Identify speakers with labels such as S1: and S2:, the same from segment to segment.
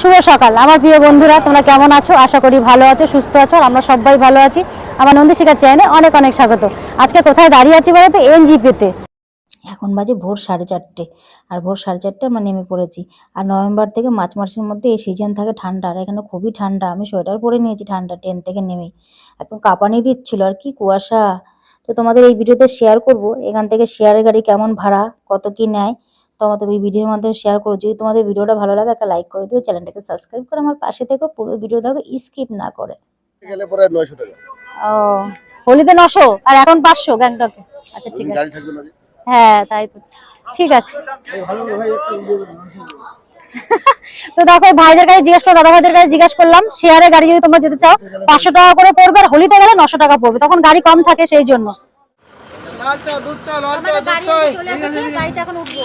S1: শুভ সকাল। আমার প্রিয় বন্ধুরা, তোমরা কেমন আছো? আশা করি ভালো আছো, সুস্থ আছো আমরা সবাই ভালো আছি। আমার নন্দী শিকার চ্যানেলে অনেক অনেক স্বাগত। আজকে কোথায় দাঁড়িয়ে আছি বলতো এনজিপিতে। এখন বাজে ভোর সাড়ে চারটে। আর ভোর সাড়ে চারটে আমরা নেমে পড়েছি। আর নভেম্বর থেকে মার্চ মাসের মধ্যে এই সিজন থাকে ঠান্ডা। আর এখানে খুবই ঠান্ডা। আমি সোয়েটার পরে নিয়েছি ঠান্ডা ট্রেন থেকে নেমেই একদম কাঁপানি দিচ্ছিল। আর কি কুয়াশা। তো তোমাদের এই ভিডিওতে শেয়ার করব। এখান থেকে শেয়ারের গাড়ি কেমন ভাড়া? কত কি নেয়? তোমাদের এই ভিডিওর মাধ্যমে শেয়ার করো। যদি তোমাদের ভিডিওটা ভালো লাগে একটা লাইক করে দিও চ্যানেলটাকে সাবস্ক্রাইব করে আমার পাশে থেকে। পুরো ভিডিও দেখো স্কিপ না করে।
S2: গেলে পরে নয়শো টাকা।
S1: ও হোলিতে নশো? আর এখন পাঁচশো গ্যাংটকে। আচ্ছা ঠিক আছে।
S2: গাড়ি থাকবে না
S1: হ্যাঁ তাই তো। ঠিক আছে। তো দেখো ভাইদের কাছে জিজ্ঞেস করো দাদা ভাইদের কাছে জিজ্ঞেস করলাম শেয়ারে গাড়ি যদি তোমরা যেতে চাও পাঁচশো টাকা করে পড়বে আর হোলিতে গেলে নশো টাকা পড়বে। তখন গাড়ি কম থাকে সেই জন্য।
S2: লাল চা দুধ চা লাল চা দুধ চা।
S1: গাড়িতে এখন উঠবো।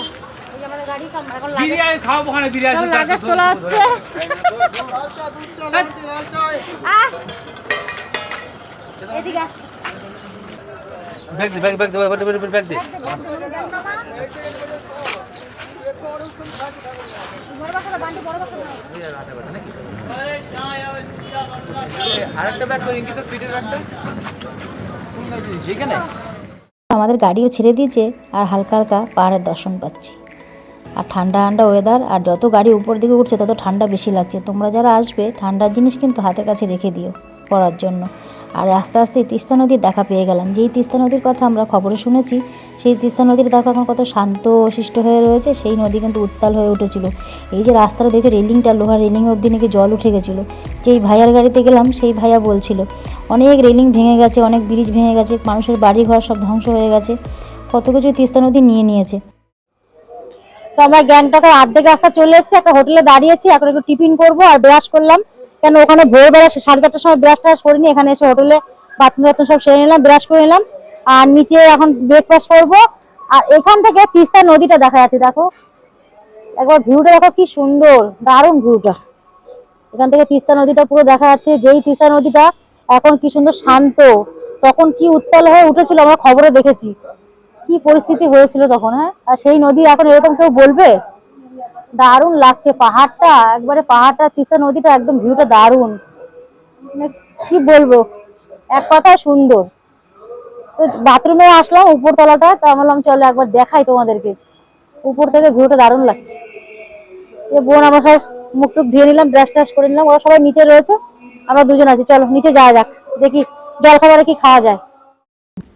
S3: বিরিয়ানি খাওয়াবো ওখানে বিরিয়ানি
S1: লাগেজ তোলা হচ্ছে! এদিকে
S3: ব্যাগ দে ব্যাগ ব্যাগ দে ব্যাগ দে ব্যাগ দে আরেকটা ব্যাগ করি কিন্তু পিঠের ব্যাগটা
S1: আমাদের গাড়িও ছেড়ে দিয়েছে আর হালকা হালকা পাহাড়ের দর্শন পাচ্ছি। আর ঠান্ডা ঠান্ডা ওয়েদার আর যত গাড়ি উপর দিকে উঠছে তত ঠান্ডা বেশি লাগছে। তোমরা যারা আসবে, ঠান্ডার জিনিস কিন্তু হাতের কাছে রেখে দিও পড়ার জন্য। আর আস্তে আস্তে তিস্তা নদীর দেখা পেয়ে গেলাম। যেই তিস্তা নদীর কথা আমরা খবরে শুনেছি, সেই তিস্তা নদীর দেখো এখন কত শান্ত শিষ্ট হয়ে রয়েছে, সেই নদী কিন্তু উত্তাল হয়ে উঠেছিল। এই যে রাস্তাটা দেখছ, রেলিংটা, লোহার রেলিং অবধি নাকি জল উঠে গেছিল। যেই ভাইয়ার গাড়িতে গেলাম, সেই ভাইয়া বলছিল, অনেক রেলিং ভেঙে গেছে, অনেক ব্রিজ ভেঙে গেছে, মানুষের বাড়ি ঘর সব ধ্বংস হয়ে গেছে। কত কিছু তিস্তা নদী নিয়ে নিয়েছে। তো আমরা গ্যাংটকের অর্ধেক রাস্তা চলে এসেছি, একটা হোটেলে দাঁড়িয়েছি, এখন একটু টিফিন করব আর ব্রাশ করলাম। কেন ওখানে ভোরবেলা সাড়ে চারটার সময় ব্রাশ ট্রাশ করিনি, এখানে এসে হোটেলে বাথরুম বাথরুম সব সেরে নিলাম, ব্রাশ করে নিলাম। আর নিচে এখন ব্রেকফাস্ট করব। আর এখান থেকে তিস্তা নদীটা দেখা যাচ্ছে, দেখো। একবার ভিউটা দেখো কি সুন্দর, দারুণ ভিউটা। এখান থেকে তিস্তা নদীটা পুরো দেখা যাচ্ছে, যেই তিস্তা নদীটা এখন কি সুন্দর শান্ত, তখন কি উত্তাল হয়ে উঠেছিল আমরা খবরে দেখেছি। কি পরিস্থিতি হয়েছিল তখন হ্যাঁ? আর সেই নদী এখন এরকম কেউ বলবে? দারুণ লাগছে পাহাড়টা, একবারে পাহাড়টা, তিস্তা নদীটা একদম ভিউটা দারুণ। মানে কি বলব? এক কথায় সুন্দর। তো বাথরুমে আসলাম উপর তলাটা তা বললাম, চলো একবার দেখাই তোমাদেরকে। উপর থেকে ভিউটা দারুণ লাগছে। এ বোন আমার সব মুখ টুক ধুয়ে নিলাম ব্রাশ ট্রাশ করে নিলাম, ওরা সবাই নিচে রয়েছে, আমরা দুজন আছি, চলো, নিচে যাওয়া যাক, দেখি জলখাবারে কি খাওয়া যায়।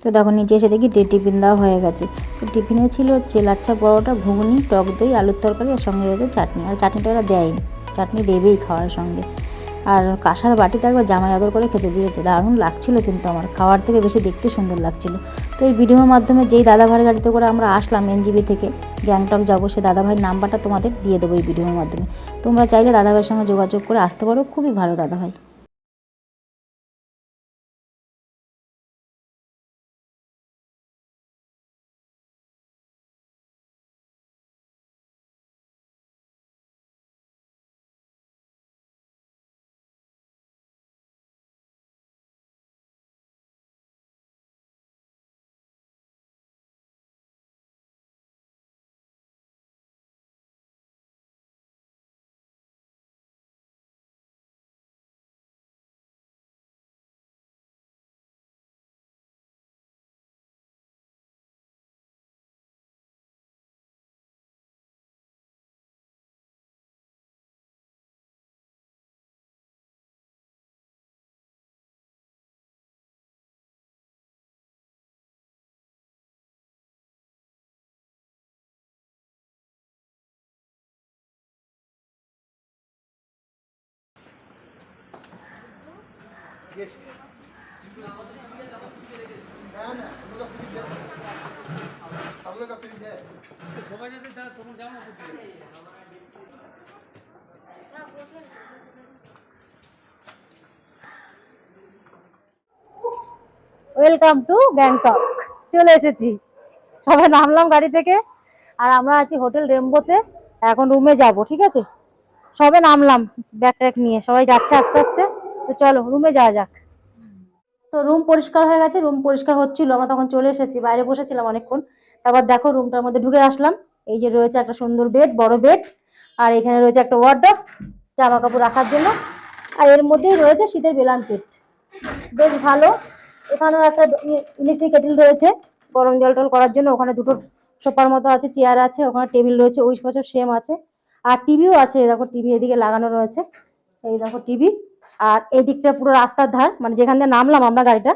S1: তো তখন নিচে এসে দেখি ডে টিফিন দেওয়া হয়ে গেছে। তো টিফিনে ছিল হচ্ছে লাচ্ছা পরোটা, ঘুগনি, টক দই, আলুর তরকারি আর সঙ্গে রয়েছে চাটনি। আর চাটনিটা ওরা দেয়নি। চাটনি দেবেই খাওয়ার সঙ্গে। আর কাঁসার বাটিতে একবার জামাই আদর করে খেতে দিয়েছে। দারুণ লাগছিল কিন্তু আমার। খাওয়ার থেকে বেশি দেখতে সুন্দর লাগছিল। তো এই ভিডিওর মাধ্যমে যেই দাদাভাইয়ের গাড়িতে করে আমরা আসলাম এনজিবি থেকে, গ্যাংটক যাব, সে দাদাভাইয়ের নাম্বারটা তোমাদের দিয়ে দেবো এই ভিডিওর মাধ্যমে। তোমরা চাইলে দাদাভাইয়ের সঙ্গে যোগাযোগ করে আসতে পারো। খুবই ভালো দাদাভাই। ওয়েলকাম টু গ্যাংটক চলে এসেছি। সবাই নামলাম গাড়ি থেকে। আর আমরা আছি হোটেল রেমবোতে। এখন রুমে যাব, ঠিক আছে? সবে নামলাম ব্যাগ ট্যাগ নিয়ে। সবাই যাচ্ছে আস্তে আস্তে। তো চলো রুমে যাওয়া যাক। তো রুম পরিষ্কার হয়ে গেছে রুম পরিষ্কার হচ্ছিল। আমরা তখন চলে এসেছি, বাইরে বসেছিলাম অনেকক্ষণ। তারপর দেখো রুমটার মধ্যে ঢুকে আসলাম। এই যে রয়েছে একটা সুন্দর বেড বড় বেড আর এখানে রয়েছে একটা ওয়ার্ডরোব জামা কাপড় রাখার জন্য। আর এর মধ্যেই রয়েছে শীতের বেলাঙ্কেট বেশ ভালো। এখানেও একটা ইলেকট্রিক কেটেল রয়েছে, গরম জল টল করার জন্য। ওখানে দুটো সোফার মতো আছে চেয়ার আছে, ওখানে টেবিল রয়েছে ওই বছর সেম আছে। আর টিভিও আছে, দেখো টিভি এদিকে লাগানো রয়েছে। এই দেখো টিভি আর এই দিকটা পুরো রাস্তার ধার মানে যেখান দিয়ে নামলাম আমরা গাড়িটা,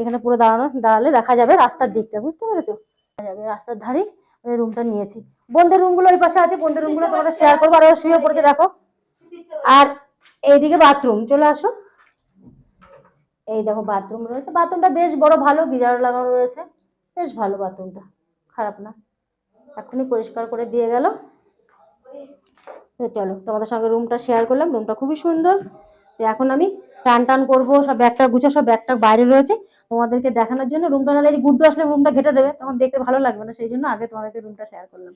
S1: এখানে পুরো দাঁড়ানো, দাঁড়ালে দেখা যাবে রাস্তার দিকটা, বুঝতে পেরেছ? যাবে রাস্তার আমি রুমটা নিয়েছি। বন্ধের রুমগুলো ওই পাশে আছে, বন্ধের রুমগুলো তোমাদের শেয়ার করব, আর শুয়ে পড়েছে, দেখো। আর এইদিকে বাথরুম চলে আসো। এই দেখো বাথরুম রয়েছে বাথরুমটা বেশ বড়, ভালো, গিজার লাগানো রয়েছে। বেশ ভালো বাথরুমটা খারাপ না। এখনই পরিষ্কার করে দিয়ে গেল। চলো, তোমাদের সঙ্গে রুমটা শেয়ার করলাম রুমটা খুবই সুন্দর। তো এখন আমি টান টান করব, সব ব্যাগটা গুছো সব ব্যাগটা বাইরে রয়েছে। তোমাদেরকে দেখানোর জন্য রুমটা যে গুড্ডু আসলে রুমটা ঘেটে দেবে, তখন দেখতে ভালো লাগবে না, সেই জন্য আগে তোমাদেরকে রুমটা শেয়ার করলাম।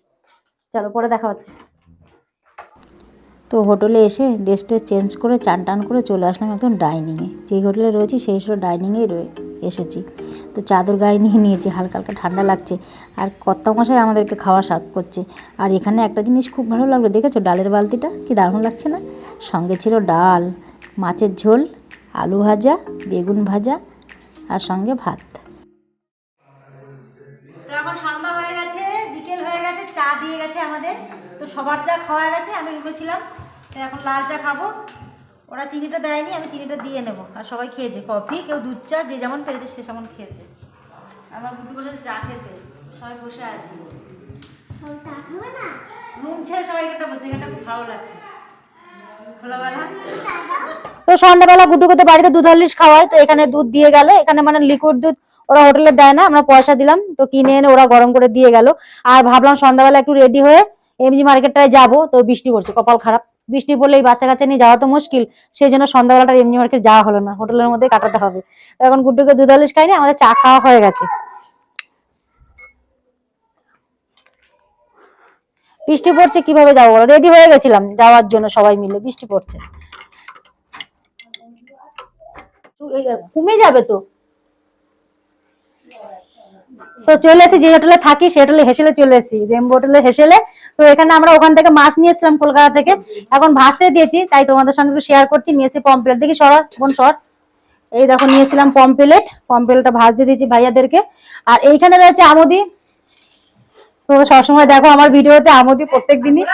S1: চলো, পরে দেখা হচ্ছে। তো হোটেলে এসে ড্রেসটা চেঞ্জ করে চান টান করে চলে আসলাম একদম ডাইনিংয়ে যেই হোটেলে রয়েছি, সেই হোটেল ডাইনিংয়েই রয়ে এসেছি। তো চাদর গায়ে নিয়ে নিয়েছি, হালকা হালকা ঠান্ডা লাগছে। আর কত মশাই আমাদেরকে খাওয়া সাত করছে। আর এখানে একটা জিনিস খুব ভালো লাগল, দেখেছ? ডালের বালতিটা? কি দারুণ লাগছে না? সঙ্গে ছিল ডাল। মাছের ঝোল আলু ভাজা বেগুন ভাজা আর সঙ্গে ভাত। তো এখন সন্ধ্যা হয়ে গেছে বিকেল হয়ে গেছে চা দিয়ে গেছে আমাদের। তো সবার চা খাওয়া গেছে আমি উঠেছিলাম তো এখন লাল চা খাব। ওরা চিনিটা দেয়নি আমি চিনিটা দিয়ে নেব। আর সবাই খেয়েছে কফি কেউ দুধ চা যে যেমন পেরেছে সে সেমন খেয়েছে। আমার গুটি বসে চা খেতে সবাই বসে আছি। রুম ছেড়ে সবাই এখানটা বসে এখানটা খুব ভালো লাগছে। খোলাবেলা তো সন্ধ্যাবেলা গুড্ডুকে তো বাড়িতে দুধ হরলিক্স খাওয়ায়, তো এখানে দুধ দিয়ে গেল। এখানে মানে লিকুইড দুধ ওরা হোটেলে দেয় না, আমরা পয়সা দিলাম, তো কিনে এনে ওরা গরম করে দিয়ে গেল। আর ভাবলাম সন্ধ্যাবেলা একটু রেডি হয়ে এমজি মার্কেটটায় যাব, তো বৃষ্টি পড়ছে, কপাল খারাপ। বৃষ্টি পড়লে এই বাচ্চা কাচ্চা নিয়ে যাওয়া তো মুশকিল সেই জন্য সন্ধ্যাবেলাটা এমজি মার্কেট যাওয়া হলো না হোটেলের মধ্যে কাটাতে হবে। এখন গুড্ডুকে দুধ হরলিক্স খাইনি আমাদের চা খাওয়া হয়ে গেছে। বৃষ্টি পড়ছে, কীভাবে যাব রেডি হয়ে গেছিলাম যাওয়ার জন্য সবাই মিলে, বৃষ্টি পড়ছে। কমে যাবে তো। তো চলে এসেছি, যে হোটেলে থাকি সেই হোটেলে হেসেলে চলে এসেছি, রেমবো হোটেলে হেসেলে। তো এখানে আমরা ওখান থেকে মাছ নিয়ে এসেছিলাম কলকাতা থেকে। এখন ভাসতে দিয়েছি, তাই তোমাদের সঙ্গে একটু শেয়ার করছি, নিয়ে নিয়েছি পম্পলেট দেখি সরা বোন সর? এই দেখো নিয়েছিলাম পম্পলেট পম্পলেটটা ভাজতে দিয়েছি ভাইয়াদেরকে। আর এইখানে রয়েছে আমদি। তো সবসময় দেখো আমার ভিডিওতে আমদি প্রত্যেক দিনই।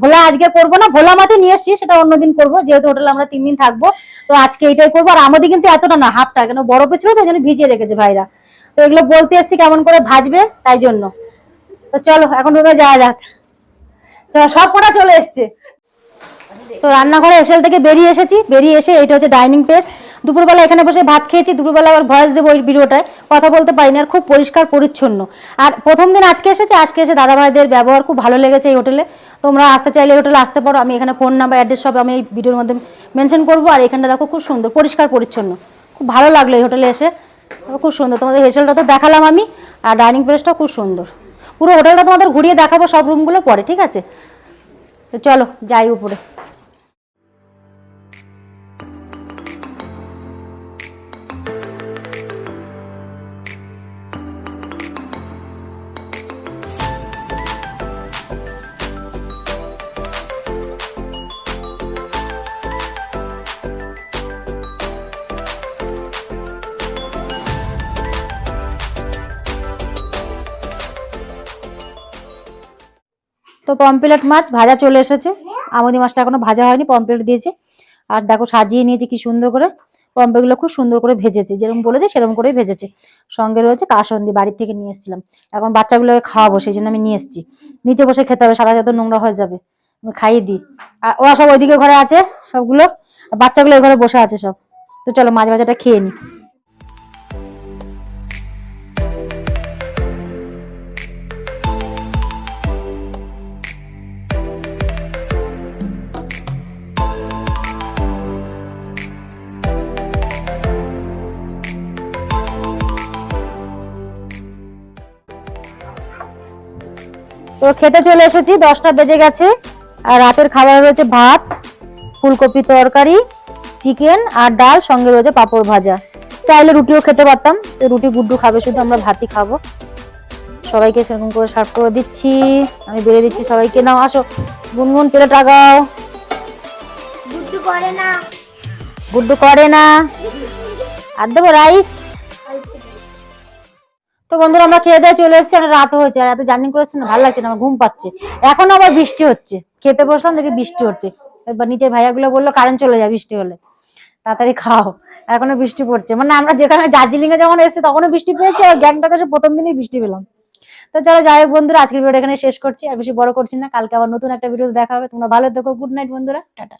S1: ভোলা আজকে করব না, ভোলা মাছও নিয়ে এসছি, সেটা অন্যদিন করব, যেহেতু হোটেলে আমরা তিন দিন থাকব। তো আজকে এটাই করব। আর আমাদের কিন্তু এতটা না, হাফটা, কেন বরফে ছিল তো জন্য ভিজিয়ে রেখেছে ভাইরা। তো এগুলো বলতে এসছি কেমন করে ভাজবে, তাই জন্য। তো চলো, এখন রুমে যাওয়া যাক। তো সব কটা চলে এসছে। তো রান্নাঘরে এসেল থেকে বেরিয়ে এসেছি। বেরিয়ে এসে এটা হচ্ছে ডাইনিং প্লেস দুপুরবেলা এখানে বসে ভাত খেয়েছি, দুপুরবেলা আবার ভয়েস দেবো ওই ভিডিওটায়। কথা বলতে পারিনি, আর খুব পরিষ্কার পরিচ্ছন্ন। আর প্রথম দিন আজকে এসেছে, আজকে এসে দাদা ভাইদের ব্যবহার খুব ভালো লেগেছে এই হোটেলে। তোমরা আসতে চাইলে হোটেলে আসতে পারো। আমি এখানে ফোন নাম্বার অ্যাড্রেস সব আমি এই ভিডিওর মধ্যে মেনশন করব। আর এখানটা দেখো খুব সুন্দর, পরিষ্কার, পরিচ্ছন্ন। খুব ভালো লাগল এই হোটেলে এসে। খুব সুন্দর। তোমাদের হেসেলটা তো দেখালাম আমি। আর ডাইনিং প্লেসটাও খুব সুন্দর। পুরো হোটেলটা তোমাদের ঘুরিয়ে দেখাবো সব রুমগুলো পরে, ঠিক আছে? তো চলো, যাই উপরে। তো পমপ্লেট মাছ ভাজা চলে এসেছে। আমদি মাছটা এখনও ভাজা হয়নি পমপ্লেট দিয়েছে। আর দেখো সাজিয়ে নিয়েছে কি সুন্দর করে। পম্পেগুলো খুব সুন্দর করে ভেজেছে, যেরকম বলেছে সেরকম করেই ভেজেছে। সঙ্গে রয়েছে কাসন্দি, বাড়ি থেকে নিয়ে এসেছিলাম। এখন বাচ্চাগুলোকে খাওয়াবো, সেই জন্য আমি নিয়ে এসেছি। নিচে বসে খেতে হবে সারা যত নোংরা হয়ে যাবে খাইয়ে দিই। আর ওরা সব ওইদিকে ঘরে আছে সবগুলো বাচ্চাগুলো ঘরে বসে আছে সব। তো চলো মাছ ভাজাটা খেয়ে নিই। তো খেতে চলে এসেছি দশটা বেজে গেছে। আর রাতের খাবার রয়েছে ভাত ফুলকপি তরকারি চিকেন আর ডাল সঙ্গে রয়েছে পাঁপড় ভাজা। চাইলে রুটিও খেতে পারতাম তো রুটি গুড্ডু খাবে শুধু আমরা ভাতই খাব। সবাইকে সেরকম করে সার্ভ করে দিচ্ছি। আমি বেড়ে দিচ্ছি সবাইকে। নাও আসো। গুনগুন প্লেট আগাও
S4: গুড্ডু করে না।
S1: গুড্ডু করে না। আর দেবো রাইস তো বন্ধুরা, আমরা খেয়ে দিয়ে চলে এসেছি আর রাত হয়েছে, আর এত জার্নি করেছি না ভালো লাগছে না, আমার ঘুম পাচ্ছে। এখন আবার বৃষ্টি হচ্ছে, খেতে বসলাম, দেখি বৃষ্টি হচ্ছে। এবার নিচের ভাইয়াগুলো বলল, কারেন্ট চলে যায় বৃষ্টি হলে, তাড়াতাড়ি খাও। এখনও বৃষ্টি পড়ছে মানে আমরা যেখানে দার্জিলিং এ যখন এসেছি, তখনও বৃষ্টি পেয়েছি, আর গ্যাংটকে এসে প্রথম দিনই বৃষ্টি পেলাম। তো চলো, যাই হোক বন্ধুরা, আজকের ভিডিওটা এখানে শেষ করছি, আর বেশি বড় করছি না, কালকে আবার নতুন একটা ভিডিও দেখা হবে, তোমরা ভালো থেকো, গুড নাইট বন্ধুরা, টাটা।